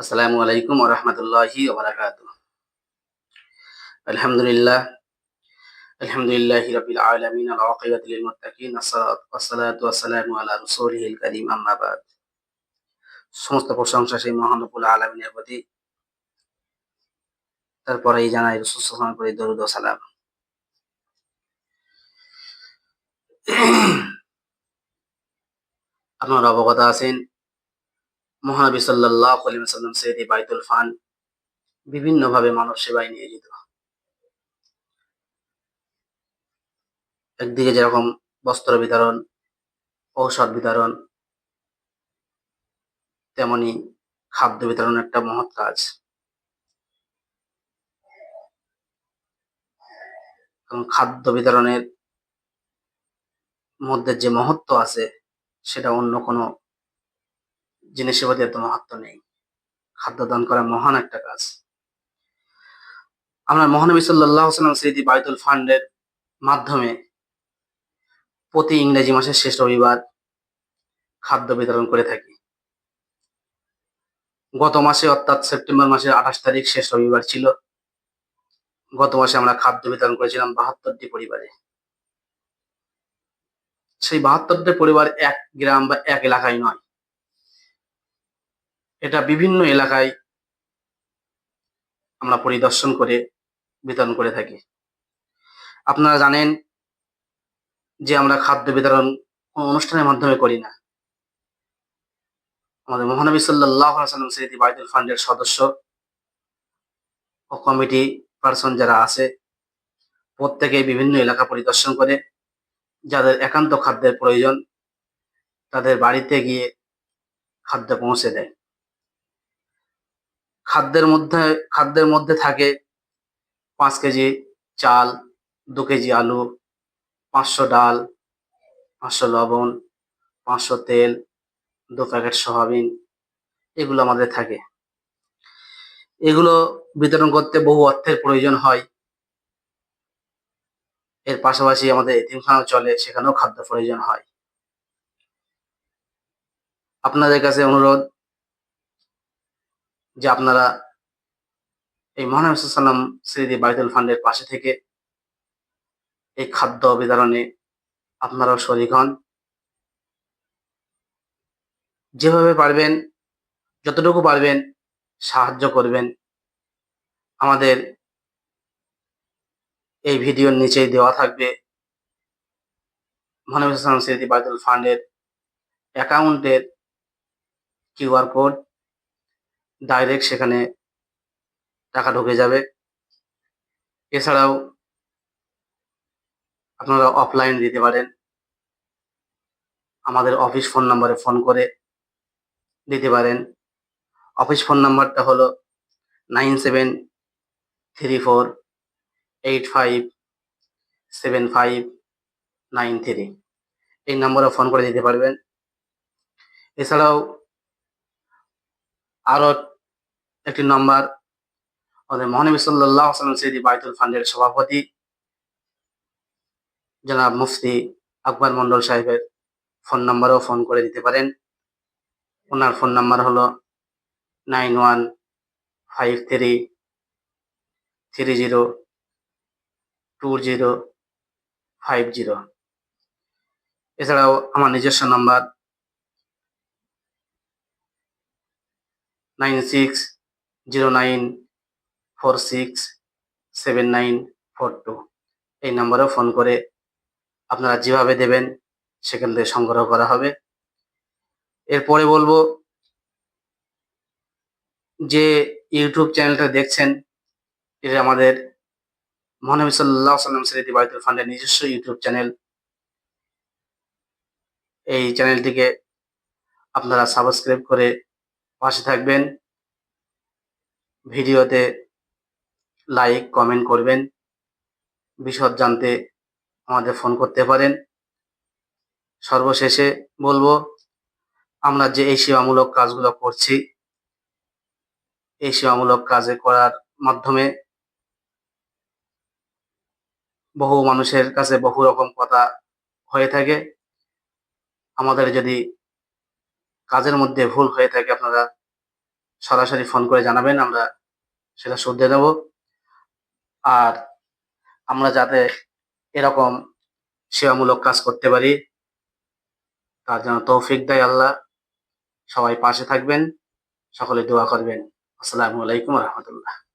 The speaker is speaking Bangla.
আসসালামু আলাইকুম ওরহমতুল্লাহি ওবরাকাত আলহামদুলিল্লাহ, আলহামদুলিল্লাহি রাব্বিল আলামিন, আল আকিবাতুল মুত্তাকিন সমস্ত প্রশংসা সেই মহান রব্বুল আলামিনের প্রতি। তারপরেই জানাই রাসূল সাল্লাল্লাহু আলাইহি দরুদ সালাম। আপনারা অবগত আছেন মহানবী সাল্লাল্লাহু আলাইহি ওয়াসাল্লাম সৈয়দি বাইতুল ফান বিভিন্নভাবে মানব সেবায় নিয়োজিত। একদিকে যেরকম বস্ত্র বিতরণ, ঔষধ বিতরণ, তেমনি খাদ্য বিতরণ একটা মহৎ কাজ। এবং খাদ্য বিতরণের মধ্যে যে মহত্ব আছে, সেটা অন্য কোনো জিনিসের প্রতি এত মহত্ব নেই। খাদ্য দান করা মহান একটা কাজ। আমরা মহানবী সাল্লাহ সাল্লাম স্মৃতি বাইতুল ফান্ডের মাধ্যমে প্রতি ইংরেজি মাসের শেষ রবিবার খাদ্য বিতরণ করে থাকি। গত মাসে অর্থাৎ সেপ্টেম্বর মাসের আঠাশ তারিখ শেষ রবিবার ছিল। গত মাসে আমরা খাদ্য বিতরণ করেছিলাম বাহাত্তরটি পরিবারে। সেই বাহাত্তরটি পরিবার এক গ্রাম বা এক এলাকায় নয়। এটা বিভিন্ন এলাকায় আমরা পরিদর্শন করে বিতরণ করে থাকি। আপনারা জানেন যে আমরা খাদ্য বিতরণ কোনো অনুষ্ঠানের মাধ্যমে করি না। আমাদের মহানবী সাল্লাম স্মৃতি বাইতুল ফান্ডের সদস্য ও কমিটি পার্সন যারা আছে প্রত্যেকে বিভিন্ন এলাকা পরিদর্শন করে। যাদের একান্ত খাদ্যের প্রয়োজন, তাদের বাড়িতে গিয়ে খাদ্য পৌঁছে দেয়। খাদ্যের মধ্যে খাদ্যের মধ্যে থাকে পাঁচ কেজি চাল, দু কেজি আলু, পাঁচশো ডাল, পাঁচশো লবণ, পাঁচশো তেল, দু প্যাকেট সয়াবিন, এগুলো আমাদের থাকে। এগুলো বিতরণ করতে বহু অর্থের প্রয়োজন হয়। এর পাশাপাশি আমাদের এতিমখানাও চলে, সেখানেও খাদ্য প্রয়োজন হয়। আপনাদের কাছে অনুরোধ যে আপনারা এই মহানবী সাল্লাম স্মৃতি বাইতুল ফান্ডের পাশে থেকে এই খাদ্য বিতরণে আপনারাও শরিক হন। যেভাবে পারবেন, যতটুকু পারবেন, সাহায্য করবেন। আমাদের এই ভিডিওর নিচেই দেওয়া থাকবে মহানবী সাল্লাম স্মৃতি বাইতুল ফান্ডের অ্যাকাউন্টের কিউআর কোড। ডাইরেক্ট সেখানে টাকা ঢুকে যাবে। এছাড়াও আপনারা অফলাইন দিতে পারেন। আমাদের অফিস ফোন নাম্বারে ফোন করে দিতে পারেন। অফিস ফোন নাম্বারটা হলো nine seven three four eight five seven five nine three এই নম্বরে ফোন করে দিতে পারবেন। এছাড়াও আরও একটি নম্বর, আমাদের মহানবী সাল্লাহ আসলাম সৈদি বাইতুল ফান্ডের সভাপতি, জনাব মুফতি আকবর মন্ডল সাহেবের ফোন নাম্বারেও ফোন করে দিতে পারেন। ওনার ফোন নাম্বার হলো nine one five three three zero two zero five zero. এছাড়াও আমার নিজস্ব number nine six zero nine four six seven nine four two. এই নাম্বারেও ফোন করে আপনারা যেভাবে দেবেন, সেখান থেকে সংগ্রহ করা হবে। এরপরে বলব যে ইউটিউব চ্যানেলটা দেখছেন, এটা আমাদের মহানবী সাল্লাহ সাল্লাম স্মৃতি বাইতুল ফান্ডের নিজস্ব ইউটিউব চ্যানেল। এই চ্যানেলটিকে আপনারা সাবস্ক্রাইব করে পাশে থাকবেন। ভিডিওতে লাইক কমেন্ট করবেন। বিশদ জানতে আমাদের ফোন করতে পারেন। সর্বশেষে বলব, আমরা যে এই সেবামূলক কাজগুলো করছি, এই সেবামূলক কাজে করার মাধ্যমে বহু মানুষের কাছে বহু রকম কথা হয়ে থাকে। আমাদের যদি কাজের মধ্যে ভুল হয়ে থাকে আপনারা সরাসরি ফোন করে জানাবেন, আমরা সেটা শুধরে দেব। আর আমরা যাতে এরকম সেবামূলক কাজ করতে পারি, তার জন্য তৌফিক দেয় আল্লাহ। সবাই পাশে থাকবেন, সকলে দোয়া করবেন। আসসালামু আলাইকুম রহমতুল্লাহ।